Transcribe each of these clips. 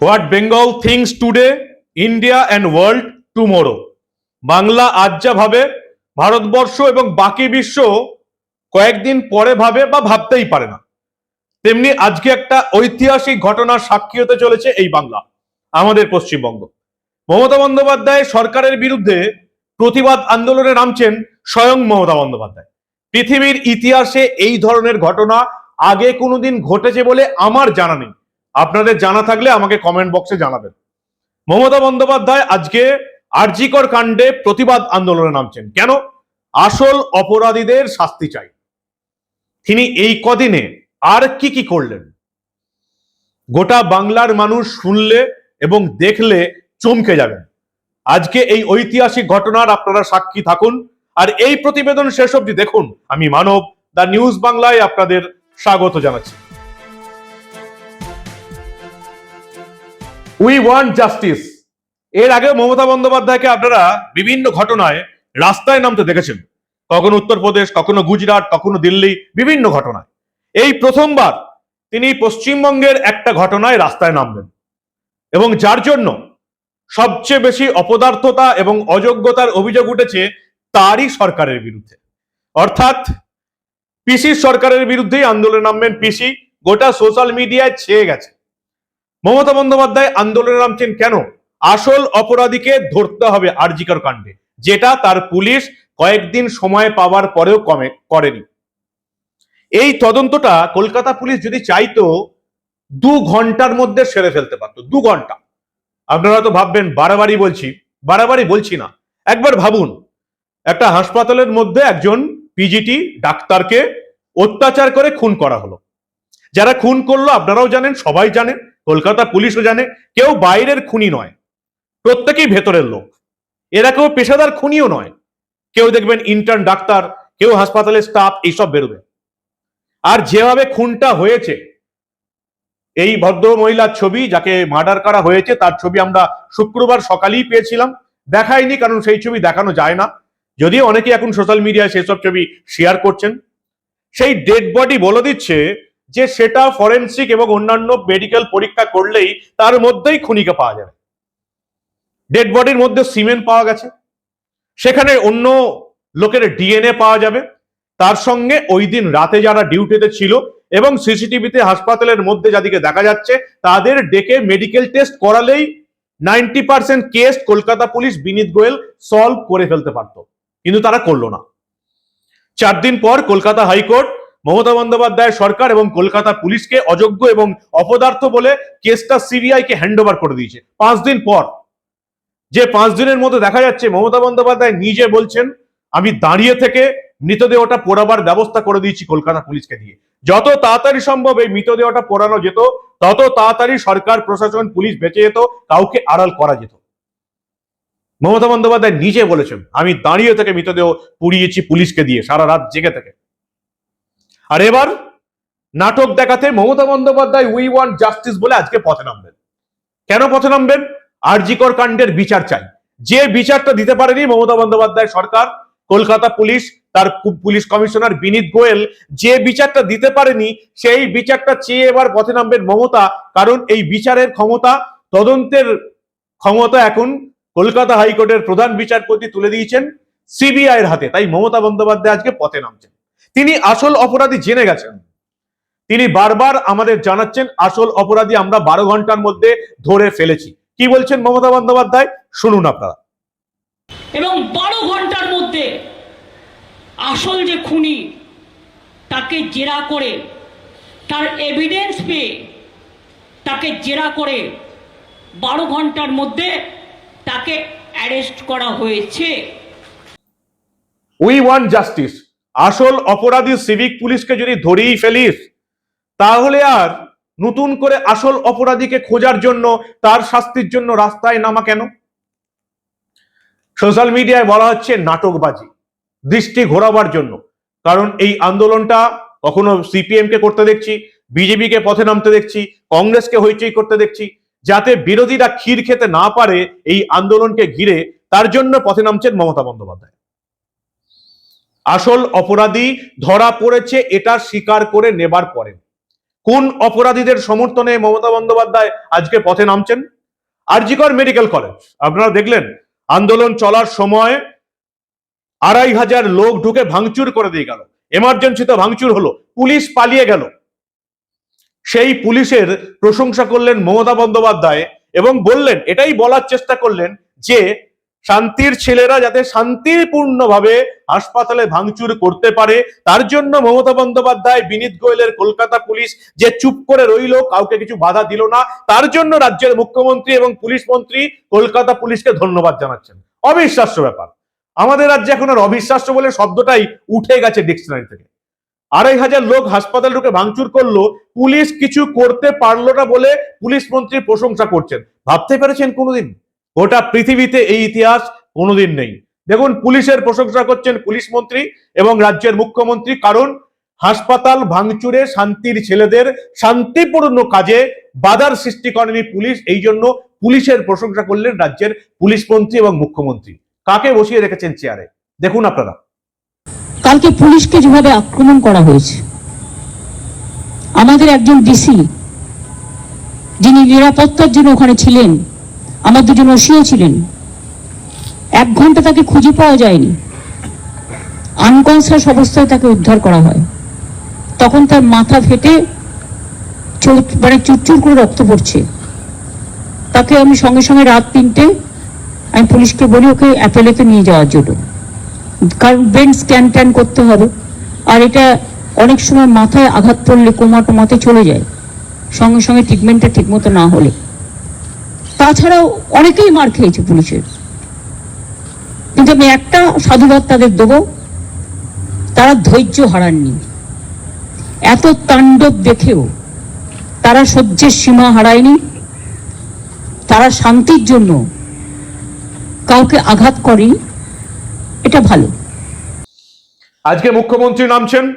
What Bengal thinks today, India and world tomorrow. Bangla আজ যা ভাবে, ভারতবর্ষ এবং বাকি বিশ্ব কয়েকদিন পরে ভাবে বা ভাবতেই পারে না। তেমনি আজকে একটা ঐতিহাসিক ঘটনার সাক্ষী হতে চলেছে এই বাংলা, আমাদের পশ্চিমবঙ্গ। মমতা বন্দ্যোপাধ্যায় সরকারের বিরুদ্ধে প্রতিবাদ আন্দোলনে নামছেন স্বয়ং মমতা বন্দ্যোপাধ্যায়। পৃথিবীর ইতিহাসে এই ধরনের ঘটনা আগে কোনোদিন ঘটেছে বলে আমার জানা নেই। আপনাদের জানা থাকলে আমাকে কমেন্ট বক্সে জানাবেন। মমতা বন্দ্যোপাধ্যায় আজকে আরজিকর কাণ্ডে প্রতিবাদ আন্দোলনে নামছেন। কেন? আসল অপরাধীদের শাস্তি চাই। তিনি এই কদিনে আর কি কি করলেন? গোটা বাংলার মানুষ শুনলে এবং দেখলে চমকে যাবেন। আজকে এই ঐতিহাসিক ঘটনার আপনারা সাক্ষী থাকুন। আর এই প্রতিবেদন শেষ অবধি দেখুন। আমি মানব, দ্য নিউজ বাংলায় আপনাদের স্বাগত জানাচ্ছি। উই ওয়ান্ট জাস্টিস এর আগে মমতা বন্দ্যোপাধ্যায়কে আপনারা বিভিন্ন ঘটনায় রাস্তায় নামতে দেখেছেন। কখনো উত্তরপ্রদেশ, কখনো গুজরাট, কখনো দিল্লি, বিভিন্ন ঘটনায়। এই প্রথমবার তিনি পশ্চিমবঙ্গের একটা ঘটনায় রাস্তায় নামবেন এবং যার জন্য সবচেয়ে বেশি অপদার্থতা এবং অযোগ্যতার অভিযোগ উঠেছে তারই সরকারের বিরুদ্ধে। অর্থাৎ পিসির সরকারের বিরুদ্ধেই আন্দোলনে নামবেন পিসি, গোটা সোশ্যাল মিডিয়ায় ছেয়ে গেছে। মমতা বন্দ্যোপাধ্যায় আন্দোলনে নামছেন কেন? আসল অপরাধীকে ধরতে হবে আরজিকর কাণ্ডে, যেটা তার পুলিশ কয়েকদিন সময় পাওয়ার পরেও কমে, করেনি। এই তদন্তটা কলকাতা পুলিশ যদি চাইতো, দু ঘণ্টার মধ্যে সেরে ফেলতে পারতো, দু ঘণ্টা। আপনারা তো ভাববেন, বাড়াবাড়ি বলছি বাড়াবাড়ি বলছি না। একবার ভাবুন, একটা হাসপাতালের মধ্যে একজন পিজিটি ডাক্তারকে অত্যাচার করে খুন করা হলো। যারা খুন করল, আপনারাও জানেন, সবাই জানে কলকাতা পুলিশও জানে, কেউ বাইরের খুনি নয়। প্রত্যেকেই ভেতরের লোক। এরা কেউ পেশাদার খুনিও নয়। কেউ দেখবেন ইন্টার্ন ডাক্তার, কেউ হাসপাতালের স্টাফ এইসব বেরোবে। আর যেভাবে খুনটা হয়েছে, এই ভদ্র মহিলার ছবি, যাকে মার্ডার করা হয়েছে, তার ছবি আমরা শুক্রবার সকালেই পেয়েছিলাম। দেখাইনি কারণ সেই ছবি দেখানো যায় না। যদিও অনেকে এখন সোশ্যাল মিডিয়ায় সেসব ছবি শেয়ার করছেন। সেই ডেড বডি বলে দিচ্ছে যে সেটা ফরেন্সিক এবং অন্যান্য মেডিকেল পরীক্ষা করলেই তার মধ্যেই খুনিকে পাওয়া যাবে। ডেড বডির মধ্যে সিমেন্ট পাওয়া গেছে। সেখানে অন্য লোকের ডিএনএ পাওয়া যাবে। তার সঙ্গে ওই দিন রাতে যারা ডিউটিতে ছিল এবং সিসিটিভিতে হাসপাতালের মধ্যে যাদেরকে দেখা যাচ্ছে, তাদের ডেকে medical test করালেই ninety percent case Kolkata police Vineet Goel solve করে ফেলতে পারত। কিন্তু তারা করল না। চার দিন পর কলকাতা হাইকোর্ট মমতা বন্দ্যোপাধ্যায় সরকার এবং কলকাতা পুলিশকে অযোগ্য এবং অপদার্থ বলে কেসটা সিবিআই কে হ্যান্ড করে দিয়েছে। পাঁচ দিন পর। যে পাঁচ দিনের মধ্যে দেখা যাচ্ছে মমতা বন্দ্যোপাধ্যায় নিজে বলছেন, আমি দাঁড়িয়ে থেকে মৃতদেহটা পোড়াবার ব্যবস্থা করে দিয়েছি কলকাতা পুলিশকে দিয়ে। যত তাড়াতাড়ি সম্ভব এই মৃতদেহটা পোড়ানো যেত, তত তাড়াতাড়ি সরকার, প্রশাসন, পুলিশ বেঁচে যেত, কাউকে আড়াল করা যেত। মমতা বন্দ্যোপাধ্যায় নিজে বলেছেন, আমি দাঁড়িয়ে থেকে মৃতদেহ পুড়িয়েছি পুলিশকে দিয়ে, সারা রাত জেগে থেকে। আর এবার নাটক দেখাতে Mamata Bandyopadhyay we want justice বলে আজকে পথে নামবেন। কেন পথে নামবেন? আরজিকর কাণ্ডের বিচার চাই। যে বিচারটা দিতে পারেনি মমতা বন্দ্যোপাধ্যায় সরকার, কলকাতা পুলিশ, তার পুলিশ কমিশনার বিনীত গোয়েল, যে বিচারটা দিতে পারেনি, সেই বিচারটা চেয়ে এবার পথে নামবেন মমতা। কারণ এই বিচারের ক্ষমতা, তদন্তের ক্ষমতা এখন কলকাতা হাইকোর্টের প্রধান বিচারপতি তুলে দিয়েছেন সিবিআই এর হাতে। তাই মমতা বন্দ্যোপাধ্যায় আজকে পথে নামছেন। তিনি আসল অপরাধী জেনে গেছেন। তিনি বারবার আমাদের জানাচ্ছেন আসল অপরাধী আমরা বারো ঘণ্টার মধ্যে ধরে ফেলেছি। কি বলছেন মমতা বন্দ্যোপাধ্যায়? শুনুন আপনারা। এবং বারো ঘণ্টার মধ্যে আসল যে খুনি তাকে জেরা করে তার এভিডেন্স পেয়ে তাকে জেরা করে বারো ঘণ্টার মধ্যে তাকে অ্যারেস্ট করা হয়েছে। উই ওয়ান্ট জাস্টিস আসল অপরাধী সিভিক পুলিশকে যদি ধরেই ফেলিস, তাহলে আর নতুন করে আসল অপরাধীকে খোঁজার জন্য, তার শাস্তির জন্য রাস্তায় নামা কেন? সোশ্যাল মিডিয়ায় বলা হচ্ছে নাটকবাজি, দৃষ্টি ঘোরাবার জন্য। কারণ এই আন্দোলনটা কখনো সিপিএম কে করতে দেখছি বিজেপি কে পথে নামতে দেখছি, কংগ্রেসকে হইচই করতে দেখছি, যাতে বিরোধীরা ক্ষীর খেতে না পারে এই আন্দোলনকে ঘিরে, তার জন্য পথে নামছেন মমতা বন্দ্যোপাধ্যায়। আসল অপরাধী ধরা পড়েছে এটা স্বীকার করে নেবার পরে। কোন অপরাধীদের সমর্থনে মমতা বন্দ্যোপাধ্যায় আজকে পথে নামছেন? আরজিকর মেডিকেল কলেজ, আপনারা দেখলেন, আন্দোলন চলার সময় আড়াই হাজার লোক ঢুকে ভাঙচুর করে দিয়ে গেল। এমার্জেন্সিতে ভাঙচুর হলো, পুলিশ পালিয়ে গেল। সেই পুলিশের প্রশংসা করলেন মমতা বন্দ্যোপাধ্যায় এবং বললেন, এটাই বলার চেষ্টা করলেন যে শান্তির ছেলেরা যাতে শান্তিপূর্ণভাবে হাসপাতালে ভাঙচুর করতে পারে, তার জন্য মমতা বন্দ্যোপাধ্যায়, বিনীত গোয়েলের কলকাতা পুলিশ যে চুপ করে রইল, কাউকে কিছু বাধা দিল না, তার জন্য রাজ্যের মুখ্যমন্ত্রী এবং পুলিশ মন্ত্রী কলকাতা পুলিশকে ধন্যবাদ জানাচ্ছেন। অবিশ্বাস্য ব্যাপার। আমাদের রাজ্যে এখন আর অবিশ্বাস্য বলে শব্দটাই উঠে গেছে ডিকশনারি থেকে। আড়াই হাজার লোক হাসপাতাল ঢুকে ভাঙচুর করল, পুলিশ কিছু করতে পারল না বলে পুলিশ মন্ত্রী প্রশংসা করছেন। ভাবতে পেরেছেন কোনোদিন? গোটা পৃথিবীতে এই ইতিহাস কোনোদিন নেই। দেখুন, পুলিশের প্রশংসা করছেন পুলিশ মন্ত্রী এবং রাজ্যের মুখ্যমন্ত্রী, কারণ হাসপাতাল ভাঙচুরে শান্তির ছেলেদের শান্তিপূর্ণ কাজে বাধার সৃষ্টি করেনি পুলিশ, এই জন্য পুলিশের প্রশংসা করলেন রাজ্যের পুলিশ মন্ত্রী এবং মুখ্যমন্ত্রী। কাকে বসিয়ে রেখেছেন চেয়ারে? দেখুন আপনারা। কালকে পুলিশকে যেভাবে আক্রমণ করা হয়েছে, আমাদের একজন ডিসি যিনি নিরাপত্তার জন্য ওখানে ছিলেন আমার দুজন ওসিও ছিলেন। এক ঘণ্টা তাকে খুঁজে পাওয়া যায়নি। আনকনসাস অবস্থায় তাকে উদ্ধার করা হয়। তখন তার মাথা ফেটে মানে চুরচুর করে রক্ত পড়ছে। তাকে আমি সঙ্গে সঙ্গে রাত তিনটে আমি পুলিশকে বলি, ওকে অ্যাপেলেতে নিয়ে যাওয়ার জন্য। কারণ ব্রেন স্ক্যান ট্যান করতে হবে। আর এটা অনেক সময় মাথায় আঘাত পড়লে কোমা টোমাতে চলে যায়। সঙ্গে সঙ্গে ট্রিটমেন্টটা ঠিকমতো না হলে। তাছাড়াও অনেকেই মার খেয়েছে পুলিশের। কিন্তু আমি একটা সাধুবাদ তাদের দেবো, তারা ধৈর্য হারাননি। এত তাণ্ডব দেখেও তারা সহ্যের সীমা হারায়নি। তারা শান্তির জন্য কাউকে আঘাত করেনি। এটা ভালো। আজকে মুখ্যমন্ত্রী নামছেন।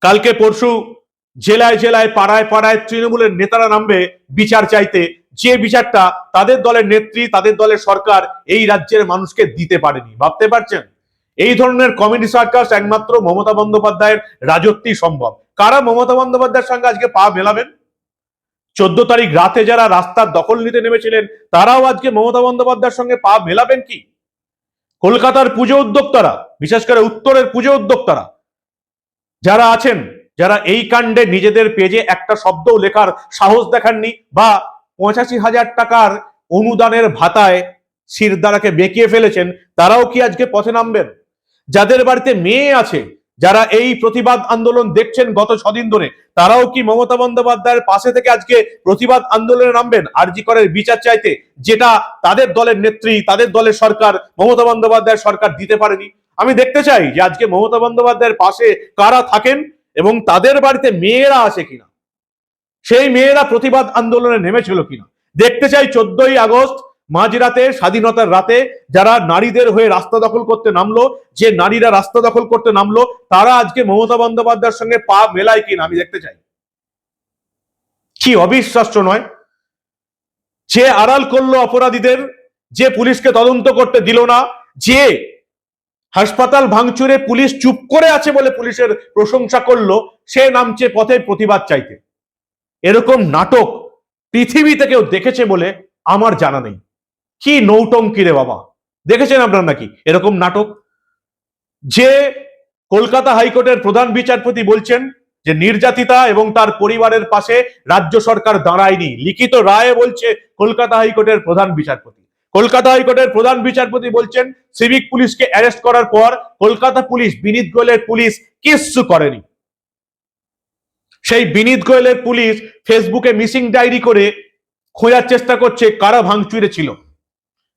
কালকে পরশু জেলায় জেলায় পাড়ায় পাড়ায় তৃণমূলের নেতারা নামবে, বিচার চাইতে। যে বিচারটা তাদের দলের নেত্রী, তাদের দলের সরকার এই রাজ্যের মানুষকে দিতে পারেনি। ভাবতে পারছেন? এই ধরনের কমেডি সার্কাস একমাত্র মমতা বন্দ্যোপাধ্যায়ের রাজত্বই সম্ভব। কারা মমতা বন্দ্যোপাধ্যায়ের সঙ্গে আজকে পা মেলাবেন? চোদ্দ তারিখ রাতে যারা রাস্তার দখল নিতে নেমেছিলেন, তারাও আজকে মমতা বন্দ্যোপাধ্যায়ের সঙ্গে পা মেলাবেন কি? কলকাতার পুজো উদ্যোক্তারা, বিশেষ করে উত্তরের পুজো উদ্যোক্তারা, যারা আছেন, যারা এই কাণ্ডে নিজেদের পেজে একটা শব্দও লেখার সাহস দেখাননি বা পঁচাশি হাজার টাকার অনুদানের ভাতায় শিরদারাকে বেঁকিয়ে ফেলেছেন, তারাও কি আজকে পথে নামবেন? যাদের বাড়িতে মেয়ে আছে, যারা এই প্রতিবাদ আন্দোলন দেখছেন গত ছদিন ধরে, তারাও কি মমতা বন্দ্যোপাধ্যায়ের পাশে থেকে আজকে প্রতিবাদ আন্দোলনে নামবেন? আরজি করের বিচার চাইতে যেটা তাদের দলের নেত্রী, তাদের দলের সরকার, মমতা বন্দ্যোপাধ্যায়ের সরকার দিতে পারেনি। আমি দেখতে চাই যে আজকে মমতা বন্দ্যোপাধ্যায়ের পাশে কারা থাকেন এবং তাদের বাড়িতে মেয়েরা আছে কিনা। সেই মেয়েরা প্রতিবাদ আন্দোলনে নেমেছিল কিনা? দেখতে চাই চোদ্দই আগস্ট, মাঝরাতে, স্বাধীনতার রাতে যারা নারীদের হয়ে রাস্তা দখল করতে নামলো, যে নারীরা রাস্তা দখল করতে নামলো, তারা আজকে মমতা বন্দ্যোপাধ্যায়ের সঙ্গে পা মেলায় কিনা? আমি দেখতে চাই। কি অবিশ্বাস্য নয়? যে আড়াল করল অপরাধীদের, যে পুলিশকে তদন্ত করতে দিল না, যে হাসপাতাল ভাঙচুরে পুলিশ চুপ করে আছে বলে পুলিশের প্রশংসা করল, সে নামছে পথে প্রতিবাদ চাইতে। এরকম নাটক পৃথিবীতে কেউ দেখেছে বলে আমার জানা নেই। কি নৌটঙ্কি রে বাবা? দেখেছেন আপনার নাকি এরকম নাটক? যে কলকাতা হাইকোর্টের প্রধান বিচারপতি বলছেন যে নির্যাতিতা এবং তার পরিবারের পাশে রাজ্য সরকার দাঁড়ায়নি। লিখিত রায়ে বলছে কলকাতা হাইকোর্টের প্রধান বিচারপতি। কলকাতা হাইকোর্টের প্রধান বিচারপতি বলছেন, সিভিক পুলিশকে অ্যারেস্ট করার পর কলকাতা পুলিশ, বিনীত গোয়েলের পুলিশ কিচ্ছু করেনি। সেই বিনীত গোয়েলের পুলিশ ফেসবুকে মিসিং ডায়েরি করে খোঁজার চেষ্টা করছে কারা ভাঙচুরে ছিল।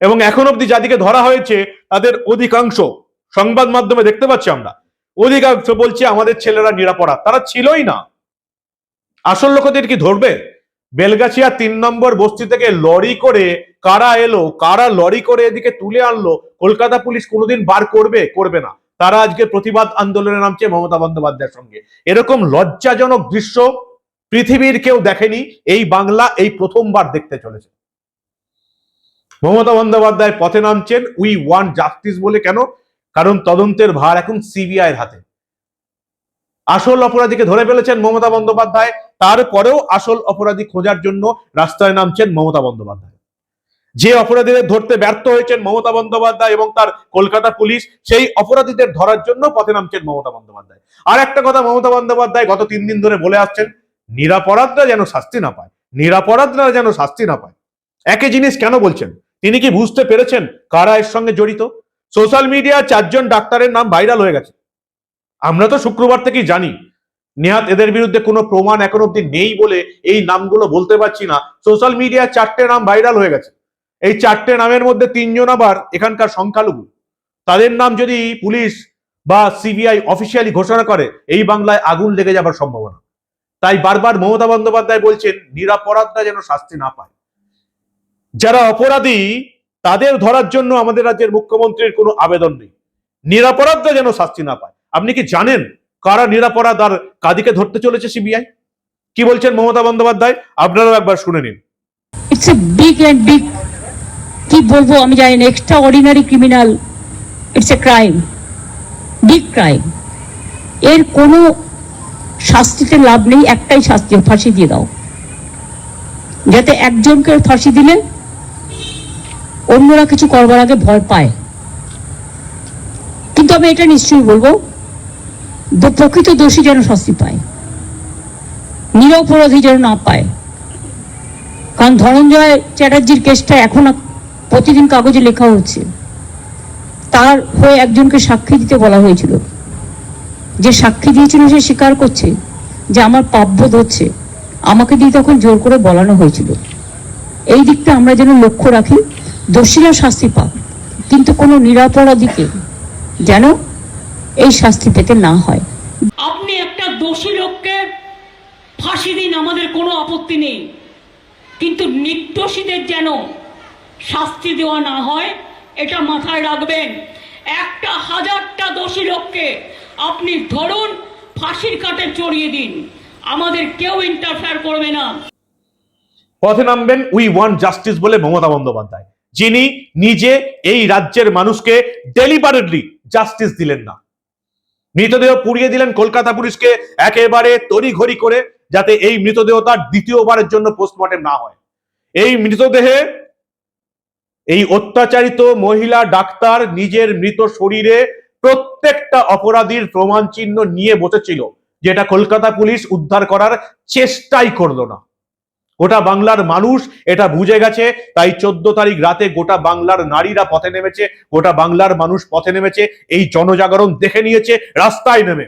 এবং এখন অব্দি যাদিকে ধরা হয়েছে তাদের অধিকাংশ সংবাদ মাধ্যমে দেখতে পাচ্ছি আমরা। অধিকাংশ বলছে আমাদের ছেলেরা নিরাপরাধ। তারা ছিলই না। আসল লোকদের কি ধরবে? বেলগাছিয়া তিন নম্বর বস্তি থেকে লরি করে কারা এলো, কারা লরি করে এদিকে তুলে আনলো, কলকাতা পুলিশ কোনোদিন বার করবে করবে না। তারা আজকে প্রতিবাদ আন্দোলনে নামছে মমতা বন্দ্যোপাধ্যায়ের সঙ্গে। এরকম লজ্জাজনক দৃশ্য পৃথিবীর কেউ দেখেনি, এই বাংলা এই প্রথমবার দেখতে চলেছে। মমতা বন্দ্যোপাধ্যায় পথে নামছেন, উই ওয়ান জাস্টিস বলে কেন? কারণ তদন্তের ভার এখন সিবিআই এর হাতে। আসল অপরাধীকে ধরে ফেলেছেন মমতা বন্দ্যোপাধ্যায়, তারপরেও আসল অপরাধী খোঁজার জন্য রাস্তায় নামছেন মমতা বন্দ্যোপাধ্যায়। যে অপরাধীদের ধরতে ব্যর্থ হয়েছেন মমতা বন্দ্যোপাধ্যায় এবং তার কলকাতা পুলিশ, সেই অপরাধীদের ধরার জন্য পথে নামছেন মমতা বন্দ্যোপাধ্যায়। আর একটা কথা মমতা বন্দ্যোপাধ্যায় গত তিন দিন ধরে বলে আসছেন, নিরাপরাধরা যেন শাস্তি না পায়, নিরাপরাধরা যেন শাস্তি না পায়। একই জিনিস কেন বলছেন? তিনি কি বুঝতে পেরেছেন কারা এর সঙ্গে জড়িত? সোশ্যাল মিডিয়া চারজন ডাক্তারের নাম ভাইরাল হয়ে গেছে। আমরা তো শুক্রবার থেকেই জানি, নেহাত এদের বিরুদ্ধে কোনো প্রমাণ এখন অব্দি নেই বলে এই নামগুলো বলতে পারছি না। সোশ্যাল মিডিয়া চারটে নাম ভাইরাল হয়ে গেছে। এই চারটে নামের মধ্যে তিনজন আবার এখানকার সংখ্যালঘু। তাদের নাম যদি পুলিশ বা সিবিআই অফিসিয়ালি ঘোষণা করে, এই বাংলায় আগুন লেগে যাবার সম্ভাবনা। তাই বারবার মমতা বন্দ্যোপাধ্যায় বলছেন, নিরাপরাধরা যেন শাস্তি না পায়। যারা অপরাধী, তাদের ধরার জন্য আমাদের রাজ্যের মুখ্যমন্ত্রীর কোনো আবেদন নেই। নিরাপরাধরা যেন শাস্তি না পায়। আপনি কি জানেন কারা নিরাপরাধ আর কাদিকে ধরতে চলেছে সিবিআই? কি বলছেন মমতা বন্দ্যোপাধ্যায়? আপনারাও একবার শুনে নিন। It's a big and big কি বলব আমি জানি না extraordinary criminal it's a crime big crime এর কোনো শাস্তিতে লাভ নেই, একটাই শাস্তি, ফাঁসি দিয়ে দাও। যাতে একজনকে ফাঁসি দিলে অন্যরা কিছু করবার আগে ভয় পায়। কিন্তু আমি এটা নিশ্চয়ই বলব প্রকৃত দোষী যেন শাস্তি পায়, নিরপরাধী যেন না পায়। কারণ ধনঞ্জয় চ্যাটার্জির কেসটা এখন প্রতিদিন কাগজে লেখা হচ্ছে। তার হয়ে একজনকে সাক্ষী দিতে বলা হয়েছিল। যে সাক্ষী দিয়েছিল সে স্বীকার করছে যে আমার পাপবোধ হচ্ছে। আমাকে দিয়ে তখন জোর করে বলানো হয়েছিল। এই দিকটা আমরা যেন লক্ষ্য রাখি, দোষীরা শাস্তি পাক, কিন্তু কোনো নিরাপরাধীকে যেন এই শাস্তি পেতে না হয়। আপনি একটা দোষী লোককে ফাঁসি দিন, আমাদের কোনো আপত্তি নেই। কিন্তু নির্দোষীদের যেন শাস্তি দেওয়া না হয়, এটা মাথায় রাখবেন। একটা হাজারটা দোষী লোককে আপনি ধরুন ফাঁসির কাটে চড়িয়ে দিন। আমাদের কেউ ইন্টারফেয়ার করবে না। পথে নামবেন উই ওয়ান্ট জাস্টিস বলে মমতা বন্দ্যোপাধ্যায়। যিনি নিজে এই রাজ্যের মানুষকে ডেলিভারেটলি জাস্টিস দিলেন না। মৃতদেহ পুড়িয়ে দিলেন কলকাতা পুলিশকে একেবারে তড়িঘড়ি করে, যাতে এই মৃতদেহ তার দ্বিতীয়বারের জন্য পোস্টমর্টেম না হয়। এই মৃতদেহে এই অত্যাচারিত মহিলা ডাক্তার নিজের মৃত শরীরে প্রত্যেকটা অপরাধীর প্রমাণ চিহ্ন নিয়ে বসেছিল, যেটা কলকাতা পুলিশ উদ্ধার করার চেষ্টাই করল না। গোটা বাংলার মানুষ এটা বুঝে গেছে, তাই চোদ্দ তারিখ রাতে গোটা বাংলার নারীরা পথে নেমেছে, গোটা বাংলার মানুষ পথে নেমেছে, এই জনজাগরণ দেখে নিয়েছে, রাস্তায় নেমে।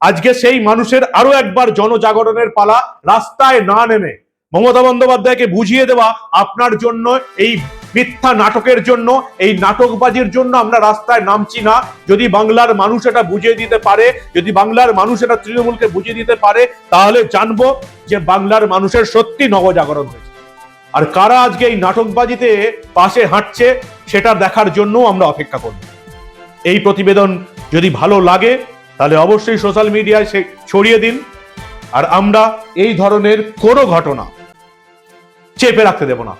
আজকে সেই মানুষের আরও একবার জনজাগরণের পালা রাস্তায় না নেমে। মমতা বন্দ্যোপাধ্যায়কে বুঝিয়ে দেওয়া আপনার জন্য, এই মিথ্যা নাটকের জন্য, এই নাটকবাজির জন্য আমরা রাস্তায় নামছি না। যদি বাংলার মানুষ এটা বুঝিয়ে দিতে পারে, যদি বাংলার মানুষ এটা তৃণমূলকে বুঝিয়ে দিতে পারে, তাহলে জানব যে বাংলার মানুষের সত্যি নবজাগরণ হয়েছে। আর কারা আজকে এই নাটকবাজিতে পাশে হাঁটছে, সেটা দেখার জন্য আমরা অপেক্ষা করব। এই প্রতিবেদন যদি ভালো লাগে, তাহলে অবশ্যই সোশ্যাল মিডিয়ায় সে ছড়িয়ে দিন। আর আমরা এই ধরনের কোনো ঘটনা চেপে রাখতে দেব না।